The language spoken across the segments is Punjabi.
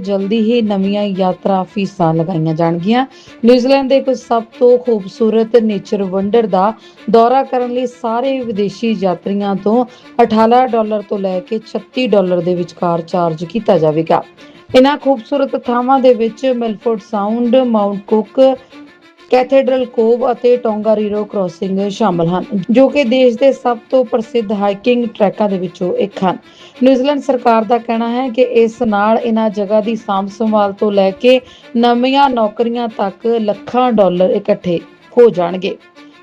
ਜਲਦੀ ਹੀ ਨਵੀਆਂ ਯਾਤਰਾ ਫੀਸਾਂ ਲਗਾਈਆਂ ਜਾਣਗੀਆਂ। ਨਿਊਜ਼ੀਲੈਂਡ ਦੇ ਕੁਝ ਸਭ ਤੋਂ ਖੂਬਸੂਰਤ ਨੇਚਰ ਵੰਡਰ ਦਾ ਦੌਰਾ ਕਰਨ ਲਈ ਸਾਰੇ ਵਿਦੇਸ਼ੀ ਯਾਤਰੀਆਂ ਤੋਂ 18 ਡਾਲਰ ਤੋਂ ਲੈ ਕੇ 36 ਡਾਲਰ ਦੇ ਵਿਚਕਾਰ ਚਾਰਜ ਕੀਤਾ ਜਾਵੇਗਾ। ਇਹਨਾਂ ਖੂਬਸੂਰਤ ਥਾਵਾਂ ਦੇ ਵਿੱਚ Milford Sound, Mount Cook Cathedral Cove ਅਤੇ ਟੋਂਗਾਰੀਰੋ ਕ੍ਰਾਸਿੰਗ ਸ਼ਾਮਲ ਹਨ, ਜੋ ਕਿ ਦੇਸ਼ ਦੇ ਸਭ ਤੋਂ ਪ੍ਰਸਿੱਧ ਹਾਈਕਿੰਗ ਟਰੈਕਾਂ ਦੇ ਵਿੱਚੋਂ ਇੱਕ ਹਨ। ਨਿਊਜ਼ੀਲੈਂਡ ਸਰਕਾਰ ਦਾ ਕਹਿਣਾ ਹੈ ਕਿ ਇਸ ਨਾਲ ਇਹਨਾਂ ਜਗ੍ਹਾ ਦੀ ਸਾਂਭ ਸੰਭਾਲ ਤੋਂ ਲੈ ਕੇ ਨਵੀਆਂ ਨੌਕਰੀਆਂ ਤੱਕ ਲੱਖਾਂ ਡਾਲਰ ਇਕੱਠੇ ਹੋ ਜਾਣਗੇ।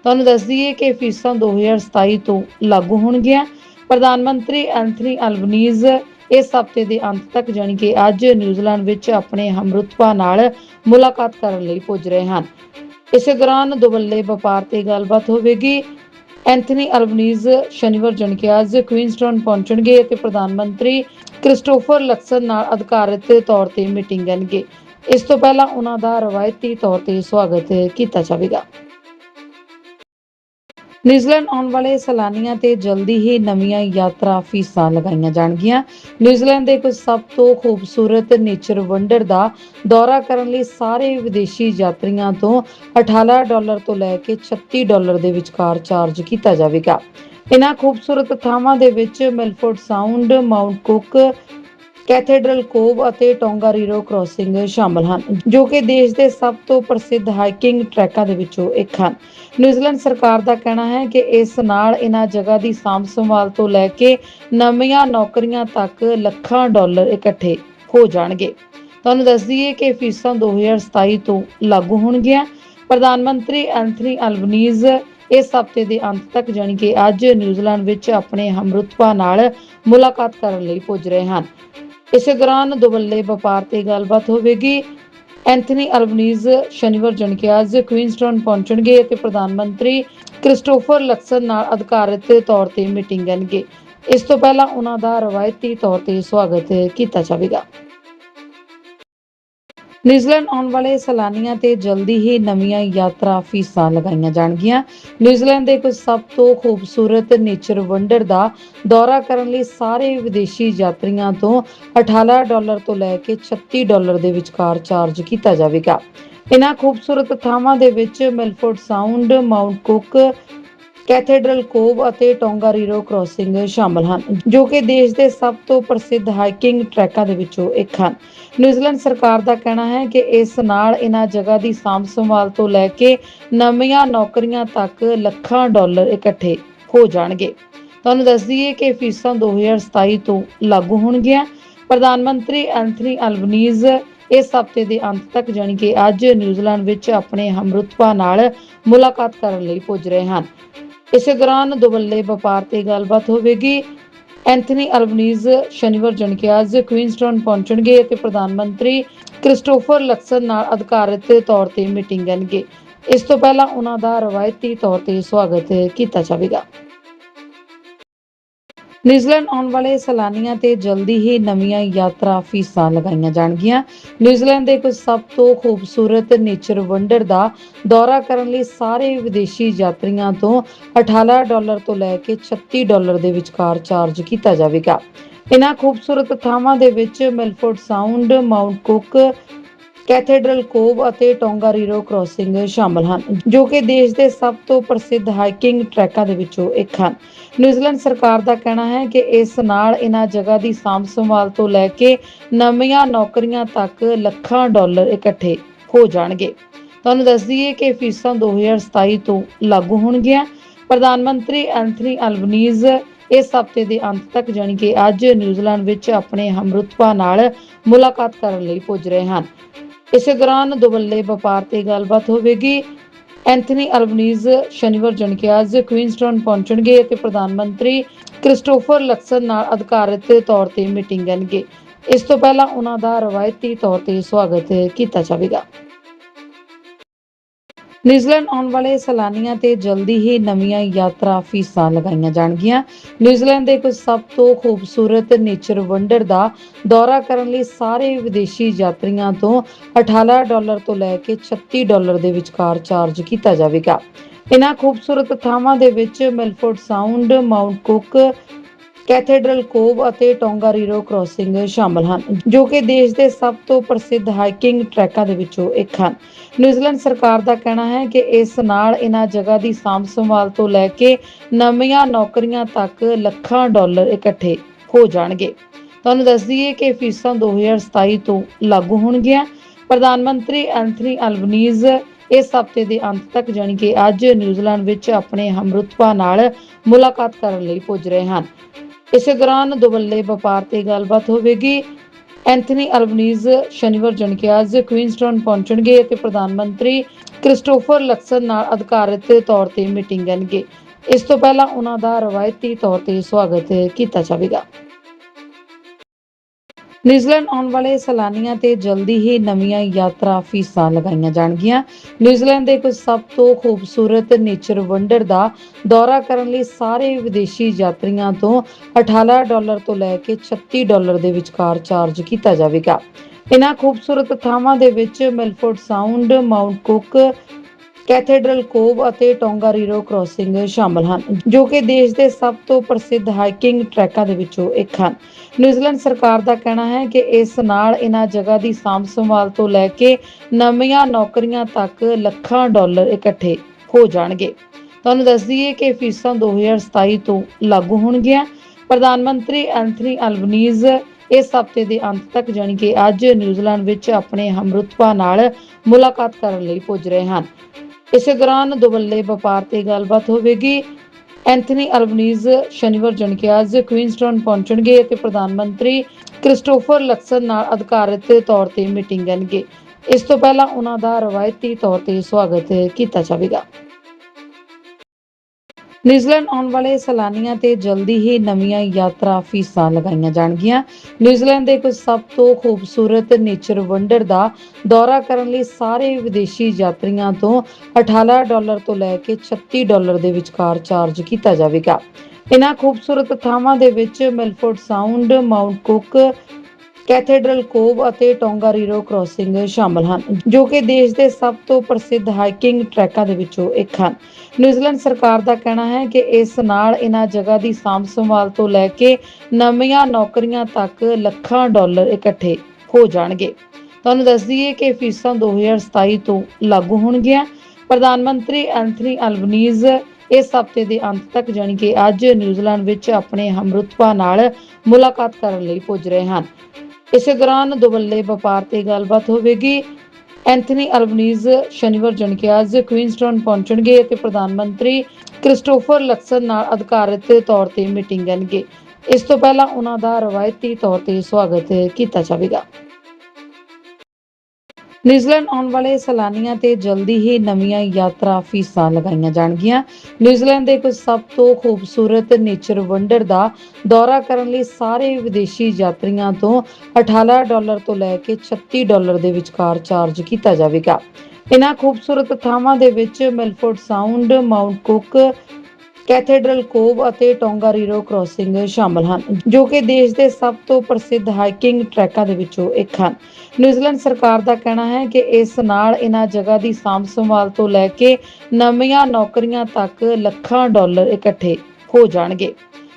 ਤੁਹਾਨੂੰ ਦੱਸ ਦਈਏ ਕਿ ਫੀਸਾਂ 2027 ਤੋਂ ਲਾਗੂ ਹੋਣਗੀਆਂ। ਪ੍ਰਧਾਨ ਮੰਤਰੀ ਐਂਥਨੀ ਅਲਬਨੀਜ਼ ਇਸ ਹਫ਼ਤੇ ਦੇ ਅੰਤ ਤੱਕ ਜਾਣੀ ਕਿ ਅੱਜ ਨਿਊਜ਼ੀਲੈਂਡ ਵਿੱਚ ਆਪਣੇ ਹਮਰੁਤਬਾ ਨਾਲ ਮੁਲਾਕਾਤ ਕਰਨ ਲਈ ਪੁੱਜ ਰਹੇ ਹਨ। ਇਸੇ ਦੌਰਾਨ ਦੁਵੱਲੇ ਵਪਾਰ ਤੇ ਗੱਲਬਾਤ ਹੋਵੇਗੀ। ਐਂਥਨੀ ਅਲਬਨੀਜ਼ ਸ਼ਨੀਵਾਰ ਜਨਕਿ ਅੱਜ ਕੁਈਨਸਟਨ ਪਹੁੰਚਣਗੇ ਅਤੇ ਪ੍ਰਧਾਨ ਮੰਤਰੀ ਕ੍ਰਿਸਟੋਫਰ ਲਕਸਨ ਨਾਲ ਅਧਿਕਾਰਤ ਤੌਰ ਤੇ ਮੀਟਿੰਗ ਕਰਨਗੇ। ਇਸ ਤੋਂ ਪਹਿਲਾਂ ਉਹਨਾਂ ਦਾ ਰਵਾਇਤੀ ਤੌਰ ਤੇ ਸਵਾਗਤ ਕੀਤਾ ਜਾਵੇਗਾ। ਨਿਊਜ਼ੀਲੈਂਡ ਆਉਣ ਵਾਲੇ ਸੈਲਾਨੀਆਂ ਤੇ ਜਲਦੀ ਹੀ ਨਵੀਆਂ ਯਾਤਰਾ ਫੀਸਾਂ ਲਗਾਈਆਂ ਜਾਣਗੀਆਂ। ਨਿਊਜ਼ੀਲੈਂਡ ਦੇ ਕੁਝ ਸਭ ਤੋਂ ਖੂਬਸੂਰਤ ਨੇਚਰ ਵੰਡਰ ਦਾ ਦੌਰਾ ਕਰਨ ਲਈ ਸਾਰੇ ਵਿਦੇਸ਼ੀ ਯਾਤਰੀਆਂ ਤੋਂ 18 ਡਾਲਰ ਤੋਂ ਲੈ ਕੇ 36 ਡਾਲਰ ਦੇ ਵਿਚਕਾਰ ਚਾਰਜ ਕੀਤਾ ਜਾਵੇਗਾ। ਇਹਨਾਂ ਖੂਬਸੂਰਤ ਥਾਵਾਂ ਦੇ ਵਿੱਚ Milford Sound, Mount Cook Cathedral Cove ਅਤੇ ਟੋਂਗਾਰੀਰੋ ਕ੍ਰਾਸਿੰਗ ਸ਼ਾਮਲ ਹਨ, ਜੋ ਕਿ ਦੇਸ਼ ਦੇ ਸਭ ਤੋਂ ਪ੍ਰਸਿੱਧ ਹਾਈਕਿੰਗ ਟਰੈਕਾਂ ਦੇ ਵਿੱਚੋਂ ਇੱਕ ਹਨ। ਨਿਊਜ਼ੀਲੈਂਡ ਸਰਕਾਰ ਦਾ ਕਹਿਣਾ ਹੈ ਕਿ ਇਸ ਨਾਲ ਇਹਨਾਂ ਜਗ੍ਹਾ ਦੀ ਸਾਂਭ ਸੰਭਾਲ ਤੋਂ ਲੈ ਕੇ ਨਵੀਆਂ ਨੌਕਰੀਆਂ ਤੱਕ ਲੱਖਾਂ ਡਾਲਰ ਇਕੱਠੇ ਹੋ ਜਾਣਗੇ। ਤੁਹਾਨੂੰ ਦੱਸ ਦਈਏ ਕਿ ਫੀਸਾਂ 2027 ਤੋਂ ਲਾਗੂ ਹੋਣਗੀਆਂ। ਪ੍ਰਧਾਨ ਮੰਤਰੀ ਐਂਥਨੀ ਅਲਬਨੀਜ਼ ਇਸ ਹਫ਼ਤੇ ਦੇ ਅੰਤ ਤੱਕ ਜਾਣੀ ਕਿ ਅੱਜ ਨਿਊਜ਼ੀਲੈਂਡ ਵਿੱਚ ਆਪਣੇ ਹਮਰੁਤਬਾ ਨਾਲ ਮੁਲਾਕਾਤ ਕਰਨ ਲਈ ਪੁੱਜ ਰਹੇ ਹਨ। ਇਸੇ ਦੌਰਾਨ ਦੁਵੱਲੇ ਵਪਾਰ ਤੇ ਗੱਲਬਾਤ ਹੋਵੇਗੀ। ਐਂਥਨੀ ਅਲਬਨੀਜ਼ ਸ਼ਨੀਵਾਰ ਜਨਕਿ ਅੱਜ ਕੁਈਨਸਟਨ ਪਹੁੰਚਣਗੇ ਅਤੇ ਪ੍ਰਧਾਨ ਮੰਤਰੀ ਕ੍ਰਿਸਟੋਫਰ ਲਕਸਨ ਨਾਲ ਅਧਿਕਾਰਤ ਤੌਰ ਤੇ ਮੀਟਿੰਗ ਕਰਨਗੇ। ਇਸ ਤੋਂ ਪਹਿਲਾਂ ਉਹਨਾਂ ਦਾ ਰਵਾਇਤੀ ਤੌਰ ਤੇ ਸਵਾਗਤ ਕੀਤਾ ਜਾਵੇਗਾ। ਨਿਊਜ਼ੀਲੈਂਡ ਆਉਣ ਵਾਲੇ ਸੈਲਾਨੀਆਂ ਤੇ ਜਲਦੀ ਹੀ ਨਵੀਆਂ ਯਾਤਰਾ ਫੀਸਾਂ ਲਗਾਈਆਂ ਜਾਣਗੀਆਂ। ਨਿਊਜ਼ੀਲੈਂਡ ਦੇ ਕੁਝ ਸਭ ਤੋਂ ਖੂਬਸੂਰਤ ਨੇਚਰ ਵੰਡਰ ਦਾ ਦੌਰਾ ਕਰਨ ਲਈ ਸਾਰੇ ਵਿਦੇਸ਼ੀ ਯਾਤਰੀਆਂ ਤੋਂ 18 ਡਾਲਰ ਤੋਂ ਲੈ ਕੇ 36 ਡਾਲਰ ਦੇ ਵਿਚਕਾਰ ਚਾਰਜ ਕੀਤਾ ਜਾਵੇਗਾ। ਇਹਨਾਂ ਖੂਬਸੂਰਤ ਥਾਵਾਂ ਦੇ ਵਿੱਚ Milford Sound, Mount Cook Cathedral Cove ਅਤੇ ਟੋਂਗਾਰੀਰੋ ਕ੍ਰਾਸਿੰਗ ਸ਼ਾਮਲ ਹਨ, ਜੋ ਕਿ ਦੇਸ਼ ਦੇ ਸਭ ਤੋਂ ਪ੍ਰਸਿੱਧ ਹਾਈਕਿੰਗ ਟਰੈਕਾਂ ਦੇ ਵਿੱਚੋਂ ਇੱਕ ਹਨ। ਨਿਊਜ਼ੀਲੈਂਡ ਸਰਕਾਰ ਦਾ ਕਹਿਣਾ ਹੈ ਕਿ ਇਸ ਨਾਲ ਇਹਨਾਂ ਜਗ੍ਹਾ ਦੀ ਸਾਂਭ ਸੰਭਾਲ ਤੋਂ ਲੈ ਕੇ ਨਵੀਆਂ ਨੌਕਰੀਆਂ ਤੱਕ ਲੱਖਾਂ ਡਾਲਰ ਇਕੱਠੇ ਹੋ ਜਾਣਗੇ। ਤੁਹਾਨੂੰ ਦੱਸ ਦਈਏ ਕਿ ਫੀਸਾਂ 2027 ਤੋਂ ਲਾਗੂ ਹੋਣਗੀਆਂ। ਪ੍ਰਧਾਨ ਮੰਤਰੀ ਐਂਥਨੀ ਅਲਬਨੀਜ਼ ਇਸ ਹਫ਼ਤੇ ਦੇ ਅੰਤ ਤੱਕ ਜਾਣੀ ਕਿ ਅੱਜ ਨਿਊਜ਼ੀਲੈਂਡ ਵਿੱਚ ਆਪਣੇ ਹਮਰੁਤਬਾ ਨਾਲ ਮੁਲਾਕਾਤ ਕਰਨ ਲਈ ਪੁੱਜ ਰਹੇ ਹਨ। ਇਸੇ ਦੌਰਾਨ ਦੁਵੱਲੇ ਵਪਾਰ ਤੇ ਗੱਲਬਾਤ ਹੋਵੇਗੀ। ਐਂਥਨੀ ਅਲਬਨੀਜ਼ ਸ਼ਨੀਵਾਰ ਜਨਕਿ ਅੱਜ ਕੁਈਨਸਟਨ ਪਹੁੰਚਣਗੇ ਅਤੇ ਪ੍ਰਧਾਨ ਮੰਤਰੀ ਕ੍ਰਿਸਟੋਫਰ ਲਕਸਨ ਨਾਲ ਅਧਿਕਾਰਤ ਤੌਰ ਤੇ ਮੀਟਿੰਗ ਕਰਨਗੇ। ਇਸ ਤੋਂ ਪਹਿਲਾਂ ਉਹਨਾਂ ਦਾ ਰਵਾਇਤੀ ਤੌਰ ਤੇ ਸਵਾਗਤ ਕੀਤਾ ਜਾਵੇਗਾ। ਨਿਊਜ਼ੀਲੈਂਡ ਆਉਣ ਵਾਲੇ ਸੈਲਾਨੀਆਂ ਤੇ ਜਲਦੀ ਹੀ ਨਵੀਆਂ ਯਾਤਰਾ ਫੀਸਾਂ ਲਗਾਈਆਂ ਜਾਣਗੀਆਂ। ਨਿਊਜ਼ੀਲੈਂਡ ਦੇ ਕੁਝ ਸਭ ਤੋਂ ਖੂਬਸੂਰਤ ਨੇਚਰ ਵੰਡਰ ਦਾ ਦੌਰਾ ਕਰਨ ਲਈ ਸਾਰੇ ਵਿਦੇਸ਼ੀ ਯਾਤਰੀਆਂ ਤੋਂ 18 ਡਾਲਰ ਤੋਂ ਲੈ ਕੇ 36 ਡਾਲਰ ਦੇ ਵਿਚਕਾਰ ਚਾਰਜ ਕੀਤਾ ਜਾਵੇਗਾ। ਇਹਨਾਂ ਖੂਬਸੂਰਤ ਥਾਵਾਂ ਦੇ ਵਿੱਚ Milford Sound, Mount Cook Cathedral Cove ਅਤੇ ਟੋਂਗਾਰੀਰੋ ਕ੍ਰਾਸਿੰਗ ਸ਼ਾਮਲ ਹਨ, ਜੋ ਕਿ ਦੇਸ਼ ਦੇ ਸਭ ਤੋਂ ਪ੍ਰਸਿੱਧ ਹਾਈਕਿੰਗ ਟਰੈਕਾਂ ਦੇ ਵਿੱਚੋਂ ਇੱਕ ਹਨ। ਨਿਊਜ਼ੀਲੈਂਡ ਸਰਕਾਰ ਦਾ ਕਹਿਣਾ ਹੈ ਕਿ ਇਸ ਨਾਲ ਇਹਨਾਂ ਜਗ੍ਹਾ ਦੀ ਸਾਂਭ ਸੰਭਾਲ ਤੋਂ ਲੈ ਕੇ ਨਵੀਆਂ ਨੌਕਰੀਆਂ ਤੱਕ ਲੱਖਾਂ ਡਾਲਰ ਇਕੱਠੇ ਹੋ ਜਾਣਗੇ। ਤੁਹਾਨੂੰ ਦੱਸ ਦਈਏ ਕਿ ਫੀਸਾਂ 2027 ਤੋਂ ਲਾਗੂ ਹੋਣਗੀਆਂ। ਪ੍ਰਧਾਨ ਮੰਤਰੀ ਐਂਥਨੀ ਅਲਬਨੀਜ਼ ਇਸ ਹਫ਼ਤੇ ਦੇ ਅੰਤ ਤੱਕ ਜਾਣੀ ਕਿ ਅੱਜ ਨਿਊਜ਼ੀਲੈਂਡ ਵਿੱਚ ਆਪਣੇ ਹਮਰੁਤਬਾ ਨਾਲ ਮੁਲਾਕਾਤ ਕਰਨ ਲਈ ਪੁੱਜ ਰਹੇ ਹਨ। ਇਸੇ ਦੌਰਾਨ ਦੁਵੱਲੇ ਵਪਾਰ ਤੇ ਗੱਲਬਾਤ ਹੋਵੇਗੀ। ਐਂਥਨੀ ਅਲਬਨੀਜ਼ ਸ਼ਨੀਵਾਰ ਜਨਕਿ ਅੱਜ ਕੁਈਨਸਟਨ ਪਹੁੰਚਣਗੇ ਅਤੇ ਪ੍ਰਧਾਨ ਮੰਤਰੀ ਕ੍ਰਿਸਟੋਫਰ ਲਕਸਨ ਨਾਲ ਅਧਿਕਾਰਤ ਤੌਰ ਤੇ ਮੀਟਿੰਗ ਕਰਨਗੇ। ਇਸ ਤੋਂ ਪਹਿਲਾਂ ਉਹਨਾਂ ਦਾ ਰਵਾਇਤੀ ਤੌਰ ਤੇ ਸਵਾਗਤ ਕੀਤਾ ਜਾਵੇਗਾ। ਨਿਊਜ਼ੀਲੈਂਡ ਆਉਣ ਵਾਲੇ ਸੈਲਾਨੀਆਂ ਤੇ ਜਲਦੀ ਹੀ ਨਵੀਆਂ ਯਾਤਰਾ ਫੀਸਾਂ ਲਗਾਈਆਂ ਜਾਣਗੀਆਂ। ਨਿਊਜ਼ੀਲੈਂਡ ਦੇ ਕੁਝ ਸਭ ਤੋਂ ਖੂਬਸੂਰਤ ਨੇਚਰ ਵੰਡਰ ਦਾ ਦੌਰਾ ਕਰਨ ਲਈ ਸਾਰੇ ਵਿਦੇਸ਼ੀ ਯਾਤਰੀਆਂ ਤੋਂ 18 ਡਾਲਰ ਤੋਂ ਲੈ ਕੇ 36 ਡਾਲਰ ਦੇ ਵਿਚਕਾਰ ਚਾਰਜ ਕੀਤਾ ਜਾਵੇਗਾ। ਇਹਨਾਂ ਖੂਬਸੂਰਤ ਥਾਵਾਂ ਦੇ ਵਿੱਚ Milford Sound, Mount Cook Cathedral Cove ਅਤੇ ਟੋਂਗਾਰੀਰੋ ਕ੍ਰੋਸਿੰਗ ਸ਼ਾਮਲ ਹਨ, ਜੋ ਕਿ ਦੇਸ਼ ਦੇ ਸਭ ਤੋਂ ਪ੍ਰਸਿੱਧ ਹਾਈਕਿੰਗ ਟਰੈਕਾਂ ਦੇ ਵਿੱਚੋਂ ਇੱਕ ਹਨ। ਨਿਊਜ਼ੀਲੈਂਡ ਸਰਕਾਰ ਦਾ ਕਹਿਣਾ ਹੈ ਕਿ ਇਸ ਨਾਲ ਇਹਨਾਂ ਜਗ੍ਹਾ ਦੀ ਸਾਂਭ ਸੰਭਾਲ ਤੋਂ ਲੈ ਕੇ ਨਵੀਆਂ ਨੌਕਰੀਆਂ ਤੱਕ ਲੱਖਾਂ ਡਾਲਰ ਇਕੱਠੇ ਹੋ ਜਾਣਗੇ। ਤੁਹਾਨੂੰ ਦੱਸ ਦਈਏ ਕਿ ਫੀਸਾਂ 2027 ਤੋਂ ਲਾਗੂ ਹੋਣਗੀਆਂ। ਪ੍ਰਧਾਨ ਮੰਤਰੀ ਐਂਥਨੀ ਅਲਬਨੀਜ਼ ਇਸ ਹਫ਼ਤੇ ਦੇ ਅੰਤ ਤੱਕ ਜਾਣੀ ਕਿ ਅੱਜ ਨਿਊਜ਼ੀਲੈਂਡ ਵਿੱਚ ਆਪਣੇ ਹਮਰੁਤਬਾ ਨਾਲ ਮੁਲਾਕਾਤ ਕਰਨ ਲਈ ਪੁੱਜ ਰਹੇ ਹਨ। ਇਸੇ ਦੌਰਾਨ ਦੁਵੱਲੇ ਵਪਾਰ ਤੇ ਗੱਲਬਾਤ ਹੋਵੇਗੀ। ਐਂਥਨੀ ਅਲਬਨੀਜ਼ ਸ਼ਨੀਵਾਰ ਜਾਣੀ ਕਿ ਪਹੁੰਚਣਗੇ ਅਤੇ ਪ੍ਰਧਾਨ ਮੰਤਰੀ ਕ੍ਰਿਸਟੋਫਰ ਲਕਸਨ ਨਾਲ ਅਧਿਕਾਰਤ ਤੌਰ ਤੇ ਮੀਟਿੰਗ ਕਰਨਗੇ। ਇਸ ਤੋਂ ਪਹਿਲਾਂ ਉਹਨਾਂ ਦਾ ਰਵਾਇਤੀ ਤੌਰ ਤੇ ਸਵਾਗਤ ਕੀਤਾ ਜਾਵੇਗਾ। ਨਿਊਜ਼ੀਲੈਂਡ ਆਉਣ ਵਾਲੇ ਸੈਲਾਨੀਆਂ ਤੇ ਜਲਦੀ ਹੀ ਨਵੀਆਂ ਯਾਤਰਾ ਫੀਸਾਂ ਲਗਾਈਆਂ ਜਾਣਗੀਆਂ। ਨਿਊਜ਼ੀਲੈਂਡ ਦੇ ਕੁਝ ਸਭ ਤੋਂ ਖੂਬਸੂਰਤ ਨੇਚਰ ਵੰਡਰ ਦਾ ਦੌਰਾ ਕਰਨ ਲਈ ਸਾਰੇ ਵਿਦੇਸ਼ੀ ਯਾਤਰੀਆਂ ਤੋਂ 18 ਡਾਲਰ ਤੋਂ ਲੈ ਕੇ 36 ਡਾਲਰ ਦੇ ਵਿਚਕਾਰ ਚਾਰਜ ਕੀਤਾ ਜਾਵੇਗਾ। ਇਹਨਾਂ ਖੂਬਸੂਰਤ ਥਾਵਾਂ ਦੇ ਵਿੱਚ Milford Sound, Mount Cook Cathedral Cove ਅਤੇ ਟੋਂਗਾਰੀਰੋ ਕ੍ਰੋਸਿੰਗ ਸ਼ਾਮਲ ਹਨ, ਜੋ ਕਿ ਦੇਸ਼ ਦੇ ਸਭ ਤੋਂ ਪ੍ਰਸਿੱਧ ਹਾਈਕਿੰਗ ਟਰੈਕਾਂ ਦੇ ਵਿੱਚੋਂ ਇੱਕ ਹਨ। ਨਿਊਜ਼ੀਲੈਂਡ ਸਰਕਾਰ ਦਾ ਕਹਿਣਾ ਹੈ ਕਿ ਇਸ ਨਾਲ ਇਹਨਾਂ ਜਗ੍ਹਾ ਦੀ ਸਾਂਭ ਸੰਭਾਲ ਤੋਂ ਲੈ ਕੇ ਨਵੀਆਂ ਨੌਕਰੀਆਂ ਤੱਕ ਲੱਖਾਂ ਡਾਲਰ ਇਕੱਠੇ ਹੋ ਜਾਣਗੇ। ਤੁਹਾਨੂੰ ਦੱਸ ਦਈਏ ਕਿ ਫੀਸਾਂ 2027 ਤੋਂ ਲਾਗੂ ਹੋਣਗੀਆਂ। ਪ੍ਰਧਾਨ ਮੰਤਰੀ ਐਂਥਨੀ ਅਲਬਨੀਜ਼ ਇਸ ਹਫ਼ਤੇ ਦੇ ਅੰਤ ਤੱਕ ਜਾਣੀ ਕਿ ਅੱਜ ਨਿਊਜ਼ੀਲੈਂਡ ਵਿੱਚ ਆਪਣੇ ਹਮਰੁਤਬਾ ਨਾਲ ਮੁਲਾਕਾਤ ਕਰਨ ਲਈ ਪੁੱਜ ਰਹੇ ਹਨ। ਇਸੇ ਦੌਰਾਨ ਦੁਵੱਲੇ ਵਪਾਰ ਤੇ ਗੱਲਬਾਤ ਹੋਵੇਗੀ। ਐਂਥਨੀ ਅਲਬਨੀਜ਼ ਸ਼ਨੀਵਾਰ ਜਾਣੀ ਕਿ ਅੱਜ ਕੁਈਨਸਟਨ ਪਹੁੰਚਣਗੇ ਅਤੇ ਪ੍ਰਧਾਨ ਮੰਤਰੀ ਕ੍ਰਿਸਟੋਫਰ ਲਕਸਨ ਨਾਲ ਅਧਿਕਾਰਤ ਤੌਰ ਤੇ ਮੀਟਿੰਗ ਕਰਨਗੇ। ਇਸ ਤੋਂ ਪਹਿਲਾਂ ਉਹਨਾਂ ਦਾ ਰਵਾਇਤੀ ਤੌਰ ਤੇ ਸਵਾਗਤ ਕੀਤਾ ਜਾਵੇਗਾ। ਨਿਊਜ਼ੀਲੈਂਡ ਆਉਣ ਵਾਲੇ ਸੈਲਾਨੀਆਂ ਤੇ ਜਲਦੀ ਹੀ ਨਵੀਆਂ ਯਾਤਰਾ ਫੀਸਾਂ ਲਗਾਈਆਂ ਜਾਣਗੀਆਂ। ਨਿਊਜ਼ੀਲੈਂਡ ਦੇ ਕੁਝ ਸਭ ਤੋਂ ਖੂਬਸੂਰਤ ਨੇਚਰ ਵੰਡਰ ਦਾ ਦੌਰਾ ਕਰਨ ਲਈ ਸਾਰੇ ਵਿਦੇਸ਼ੀ ਯਾਤਰੀਆਂ ਤੋਂ 18 ਡਾਲਰ ਤੋਂ ਲੈ ਕੇ 36 ਡਾਲਰ ਦੇ ਵਿਚਕਾਰ ਚਾਰਜ ਕੀਤਾ ਜਾਵੇਗਾ। ਇਹਨਾਂ ਖੂਬਸੂਰਤ ਥਾਵਾਂ ਦੇ ਵਿੱਚ Milford Sound, Mount Cook Cathedral Cove ਅਤੇ ਟੋਂਗਾਰੀਰੋ ਕ੍ਰੋਸਿੰਗ ਸ਼ਾਮਲ ਹਨ, ਜੋ ਕਿ ਦੇਸ਼ ਦੇ ਸਭ ਤੋਂ ਪ੍ਰਸਿੱਧ ਹਾਈਕਿੰਗ ਟਰੈਕਾਂ ਦੇ ਵਿੱਚੋਂ ਇੱਕ ਹਨ। ਨਿਊਜ਼ੀਲੈਂਡ ਸਰਕਾਰ ਦਾ ਕਹਿਣਾ ਹੈ ਕਿ ਇਸ ਨਾਲ ਇਹਨਾਂ ਜਗ੍ਹਾ ਦੀ ਸਾਂਭ ਸੰਭਾਲ ਤੋਂ ਲੈ ਕੇ ਨਵੀਆਂ ਨੌਕਰੀਆਂ ਤੱਕ ਲੱਖਾਂ ਡਾਲਰ ਇਕੱਠੇ ਹੋ ਜਾਣਗੇ। ਤੁਹਾਨੂੰ ਦੱਸ ਦਈਏ ਕਿ ਫੀਸਾਂ 2027 ਤੋਂ ਲਾਗੂ ਹੋਣਗੀਆਂ। ਪ੍ਰਧਾਨ ਮੰਤਰੀ ਐਂਥਨੀ ਅਲਬਨੀਜ਼ ਇਸ ਹਫ਼ਤੇ ਦੇ ਅੰਤ ਤੱਕ ਜਾਣੀ ਕਿ ਅੱਜ ਨਿਊਜ਼ੀਲੈਂਡ ਵਿੱਚ ਆਪਣੇ ਹਮਰੁਤਬਾ ਨਾਲ ਮੁਲਾਕਾਤ ਕਰਨ ਲਈ ਪੁੱਜ ਰਹੇ ਹਨ। ਇਸੇ ਦੌਰਾਨ ਦੁਵੱਲੇ ਵਪਾਰ ਤੇ ਗੱਲਬਾਤ ਹੋਵੇਗੀ। ਐਂਥਨੀ ਅਲਬਨੀਜ਼ ਸ਼ਨੀਵਾਰ ਜਾਣੀ ਕਿ ਅੱਜ ਕੁਈਨਸਟਨ ਪਹੁੰਚਣਗੇ ਅਤੇ ਪ੍ਰਧਾਨ ਮੰਤਰੀ ਕ੍ਰਿਸਟੋਫਰ ਲਕਸਨ ਨਾਲ ਅਧਿਕਾਰਤ ਤੌਰ ਤੇ ਮੀਟਿੰਗ ਕਰਨਗੇ। ਇਸ ਤੋਂ ਪਹਿਲਾਂ ਉਹਨਾਂ ਦਾ ਰਵਾਇਤੀ ਤੌਰ ਤੇ ਸਵਾਗਤ ਕੀਤਾ ਜਾਵੇਗਾ। ਨਿਊਜ਼ੀਲੈਂਡ ਆਉਣ ਵਾਲੇ ਸੈਲਾਨੀਆਂ ਤੇ ਜਲਦੀ ਹੀ ਨਵੀਆਂ ਯਾਤਰਾ ਫੀਸਾਂ ਲਗਾਈਆਂ ਜਾਣਗੀਆਂ। ਨਿਊਜ਼ੀਲੈਂਡ ਦੇ ਕੁਝ ਸਭ ਤੋਂ ਖੂਬਸੂਰਤ ਨੇਚਰ ਵੰਡਰ ਦਾ ਦੌਰਾ ਕਰਨ ਲਈ ਸਾਰੇ ਵਿਦੇਸ਼ੀ ਯਾਤਰੀਆਂ ਤੋਂ 18 ਡਾਲਰ ਤੋਂ ਲੈ ਕੇ 36 ਡਾਲਰ ਦੇ ਵਿਚਕਾਰ ਚਾਰਜ ਕੀਤਾ ਜਾਵੇਗਾ। ਇਹਨਾਂ ਖੂਬਸੂਰਤ ਥਾਵਾਂ ਦੇ ਵਿੱਚ Milford Sound, Mount Cook Cathedral Cove ਅਤੇ ਟੋਂਗਾਰੀਰੋ ਕ੍ਰੋਸਿੰਗ ਸ਼ਾਮਲ ਹਨ, ਜੋ ਕਿ ਦੇਸ਼ ਦੇ ਸਭ ਤੋਂ ਪ੍ਰਸਿੱਧ ਹਾਈਕਿੰਗ ਟਰੈਕਾਂ ਦੇ ਵਿੱਚੋਂ ਇੱਕ ਹਨ। ਨਿਊਜ਼ੀਲੈਂਡ ਸਰਕਾਰ ਦਾ ਕਹਿਣਾ ਹੈ ਕਿ ਇਸ ਨਾਲ ਇਹਨਾਂ ਜਗ੍ਹਾ ਦੀ ਸਾਂਭ ਸੰਭਾਲ ਤੋਂ ਲੈ ਕੇ ਨਵੀਆਂ ਨੌਕਰੀਆਂ ਤੱਕ ਲੱਖਾਂ ਡਾਲਰ ਇਕੱਠੇ ਹੋ ਜਾਣਗੇ।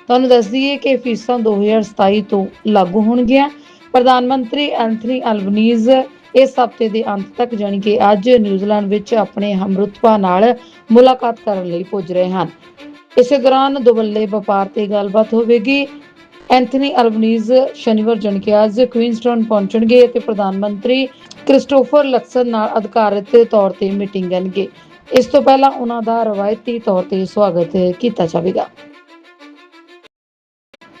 ਤੁਹਾਨੂੰ ਦੱਸ ਦਈਏ ਕਿ ਫੀਸਾਂ 2027 ਤੋਂ ਲਾਗੂ ਹੋਣਗੀਆਂ। ਪ੍ਰਧਾਨ ਮੰਤਰੀ ਐਂਥਨੀ ਅਲਬਨੀਜ਼ ਇਸ ਹਫ਼ਤੇ ਦੇ ਅੰਤ ਤੱਕ ਜਾਣੀ ਕਿ ਅੱਜ ਨਿਊਜ਼ੀਲੈਂਡ ਵਿੱਚ ਆਪਣੇ ਹਮਰੁਤਬਾ ਨਾਲ ਮੁਲਾਕਾਤ ਕਰਨ ਲਈ ਪੁੱਜ ਰਹੇ ਹਨ। ਇਸੇ ਦੌਰਾਨ ਦੁਵੱਲੇ ਵਪਾਰ ਤੇ ਗੱਲਬਾਤ ਹੋਵੇਗੀ। ਐਂਥਨੀ ਅਲਬਨੀਜ਼ ਸ਼ਨੀਵਾਰ ਜਾਣੀ ਕਿ ਅੱਜ ਕੁਈਨਸਟਨ ਪਹੁੰਚਣਗੇ ਅਤੇ ਪ੍ਰਧਾਨ ਮੰਤਰੀ ਕ੍ਰਿਸਟੋਫਰ ਲਕਸਨ ਨਾਲ ਅਧਿਕਾਰਤ ਤੌਰ ਤੇ ਮੀਟਿੰਗ ਕਰਨਗੇ। ਇਸ ਤੋਂ ਪਹਿਲਾਂ ਉਹਨਾਂ ਦਾ ਰਵਾਇਤੀ ਤੌਰ ਤੇ ਸਵਾਗਤ ਕੀਤਾ ਜਾਵੇਗਾ।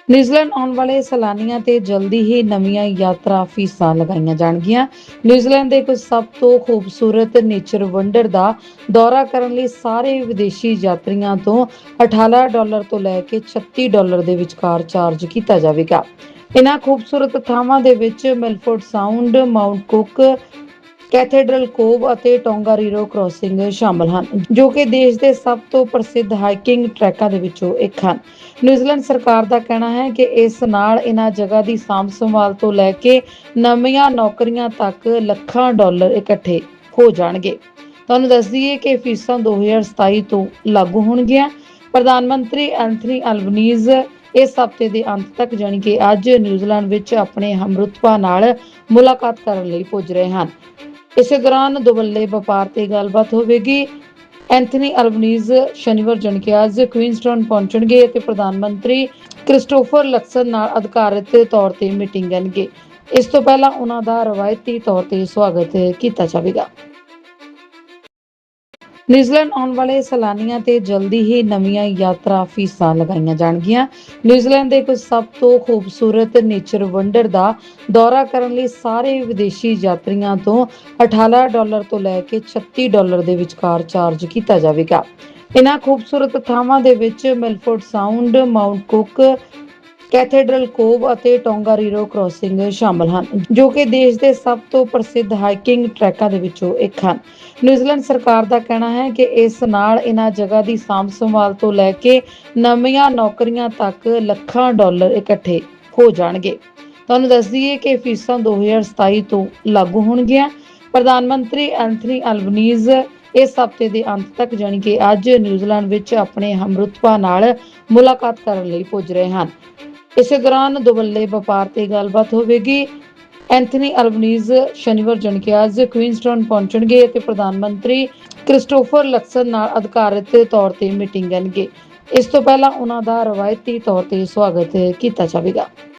ਨਿਊਜ਼ੀਲੈਂਡ ਆਉਣ ਵਾਲੇ ਸੈਲਾਨੀਆਂ ਤੇ ਜਲਦੀ ਹੀ ਨਵੀਆਂ ਯਾਤਰਾ ਫੀਸਾਂ ਲਗਾਈਆਂ ਜਾਣਗੀਆਂ। ਨਿਊਜ਼ੀਲੈਂਡ ਦੇ ਕੁਝ ਸਭ ਤੋਂ ਖੂਬਸੂਰਤ ਨੇਚਰ ਵੰਡਰ ਦਾ ਦੌਰਾ ਕਰਨ ਲਈ ਸਾਰੇ ਵਿਦੇਸ਼ੀ ਯਾਤਰੀਆਂ ਤੋਂ 18 ਡਾਲਰ ਤੋਂ ਲੈ ਕੇ 36 ਡਾਲਰ ਦੇ ਵਿਚਕਾਰ ਚਾਰਜ ਕੀਤਾ ਜਾਵੇਗਾ। ਇਹਨਾਂ ਖੂਬਸੂਰਤ ਥਾਵਾਂ ਦੇ ਵਿੱਚ Milford Sound, Mount Cook Cathedral Cove ਅਤੇ ਟੋਂਗਾਰੀਰੋ ਕ੍ਰੋਸਿੰਗ ਸ਼ਾਮਲ ਹਨ, ਜੋ ਕਿ ਦੇਸ਼ ਦੇ ਸਭ ਤੋਂ ਪ੍ਰਸਿੱਧ ਹਾਈਕਿੰਗ ਟਰੈਕਾਂ ਦੇ ਵਿੱਚੋਂ ਇੱਕ ਹਨ। ਨਿਊਜ਼ੀਲੈਂਡ ਸਰਕਾਰ ਦਾ ਕਹਿਣਾ ਹੈ ਕਿ ਇਸ ਨਾਲ ਇਹਨਾਂ ਜਗ੍ਹਾ ਦੀ ਸਾਂਭ ਸੰਭਾਲ ਤੋਂ ਲੈ ਕੇ ਨਵੀਆਂ ਨੌਕਰੀਆਂ ਤੱਕ ਲੱਖਾਂ ਡਾਲਰ ਇਕੱਠੇ ਹੋ ਜਾਣਗੇ। ਤੁਹਾਨੂੰ ਦੱਸ ਦਈਏ ਕਿ ਫੀਸਾਂ 2027 ਤੋਂ ਲਾਗੂ ਹੋਣਗੀਆਂ। ਪ੍ਰਧਾਨ ਮੰਤਰੀ ਐਂਥਨੀ ਅਲਬਨੀਜ਼ ਇਸ ਹਫ਼ਤੇ ਦੇ ਅੰਤ ਤੱਕ ਜਾਣੀ ਕਿ ਅੱਜ ਨਿਊਜ਼ੀਲੈਂਡ ਵਿੱਚ ਆਪਣੇ ਹਮਰੁਤਬਾ ਨਾਲ ਮੁਲਾਕਾਤ ਕਰਨ ਲਈ ਪੁੱਜ ਰਹੇ ਹਨ। ਇਸੇ ਦੌਰਾਨ ਦੁਵੱਲੇ ਵਪਾਰ ਤੇ ਗੱਲਬਾਤ ਹੋਵੇਗੀ। ਐਂਥਨੀ ਅਲਬਨੀਜ਼ ਸ਼ਨੀਵਾਰ ਜਾਣੀ ਕਿ ਅੱਜ ਕੁਇਨਸਟਨ ਪਹੁੰਚਣਗੇ ਅਤੇ ਪ੍ਰਧਾਨ ਮੰਤਰੀ ਕ੍ਰਿਸਟੋਫਰ ਲਕਸਨ ਨਾਲ ਅਧਿਕਾਰਤ ਤੌਰ ਤੇ ਮੀਟਿੰਗ ਕਰਨਗੇ। ਇਸ ਤੋਂ ਪਹਿਲਾਂ ਉਹਨਾਂ ਦਾ ਰਵਾਇਤੀ ਤੌਰ ਤੇ ਸਵਾਗਤ ਕੀਤਾ ਜਾਵੇਗਾ। ਨਿਊਜ਼ੀਲੈਂਡ ਆਉਣ ਵਾਲੇ ਸੈਲਾਨੀਆਂ ਤੇ ਜਲਦੀ ਹੀ ਨਵੀਆਂ ਯਾਤਰਾ ਫੀਸਾਂ ਲਗਾਈਆਂ ਜਾਣਗੀਆਂ। ਨਿਊਜ਼ੀਲੈਂਡ ਦੇ ਕੁਝ ਸਭ ਤੋਂ ਖੂਬਸੂਰਤ ਨੇਚਰ ਵੰਡਰ ਦਾ ਦੌਰਾ ਕਰਨ ਲਈ ਸਾਰੇ ਵਿਦੇਸ਼ੀ ਯਾਤਰੀਆਂ ਤੋਂ 18 ਡਾਲਰ ਤੋਂ ਲੈ ਕੇ 36 ਡਾਲਰ ਦੇ ਵਿਚਕਾਰ ਚਾਰਜ ਕੀਤਾ ਜਾਵੇਗਾ। ਇਹਨਾਂ ਖੂਬਸੂਰਤ ਥਾਵਾਂ ਦੇ ਵਿੱਚ Milford Sound, Mount Cook Cathedral Cove ਅਤੇ ਟੋਂਗਾਰੀਰੋ ਕ੍ਰੋਸਿੰਗ ਸ਼ਾਮਲ ਹਨ, ਜੋ ਕਿ ਦੇਸ਼ ਦੇ ਸਭ ਤੋਂ ਪ੍ਰਸਿੱਧ ਹਾਈਕਿੰਗ ਟਰੈਕਾਂ ਦੇ ਵਿੱਚੋਂ ਇੱਕ ਹਨ। ਨਿਊਜ਼ੀਲੈਂਡ ਸਰਕਾਰ ਦਾ ਕਹਿਣਾ ਹੈ ਕਿ ਇਸ ਨਾਲ ਇਹਨਾਂ ਜਗ੍ਹਾ ਦੀ ਸਾਂਭ ਸੰਭਾਲ ਤੋਂ ਲੈ ਕੇ ਨਵੀਆਂ ਨੌਕਰੀਆਂ ਤੱਕ ਲੱਖਾਂ ਡਾਲਰ ਇਕੱਠੇ ਹੋ ਜਾਣਗੇ। ਤੁਹਾਨੂੰ ਦੱਸ ਦਈਏ ਕਿ ਫੀਸਾਂ 2027 ਤੋਂ ਲਾਗੂ ਹੋਣਗੀਆਂ। ਪ੍ਰਧਾਨ ਮੰਤਰੀ ਐਂਥਨੀ ਅਲਬਨੀਜ਼ ਇਸ ਹਫ਼ਤੇ ਦੇ ਅੰਤ ਤੱਕ ਜਾਣੀ ਕਿ ਅੱਜ ਨਿਊਜ਼ੀਲੈਂਡ ਵਿੱਚ ਆਪਣੇ ਹਮਰੁਤਬਾ ਨਾਲ ਮੁਲਾਕਾਤ ਕਰਨ ਲਈ ਪੁੱਜ ਰਹੇ ਹਨ। ਇਸੇ ਦੌਰਾਨ ਦੁਵੱਲੇ ਵਪਾਰ ਤੇ ਗੱਲਬਾਤ ਹੋਵੇਗੀ। ਐਂਥਨੀ ਅਲਬਨੀਜ਼ ਸ਼ਨੀਵਾਰ ਜਾਣੀ ਕਿ ਅੱਜ ਕੁਇਨਸਟਨ ਪਹੁੰਚਣਗੇ ਅਤੇ ਪ੍ਰਧਾਨ ਮੰਤਰੀ ਕ੍ਰਿਸਟੋਫਰ ਲਕਸਨ ਨਾਲ ਅਧਿਕਾਰਤ ਤੌਰ ਤੇ ਮੀਟਿੰਗ ਕਰਨਗੇ। ਇਸ ਤੋਂ ਪਹਿਲਾਂ ਉਹਨਾਂ ਦਾ ਰਵਾਇਤੀ ਤੌਰ ਤੇ ਸਵਾਗਤ ਕੀਤਾ ਜਾਵੇਗਾ।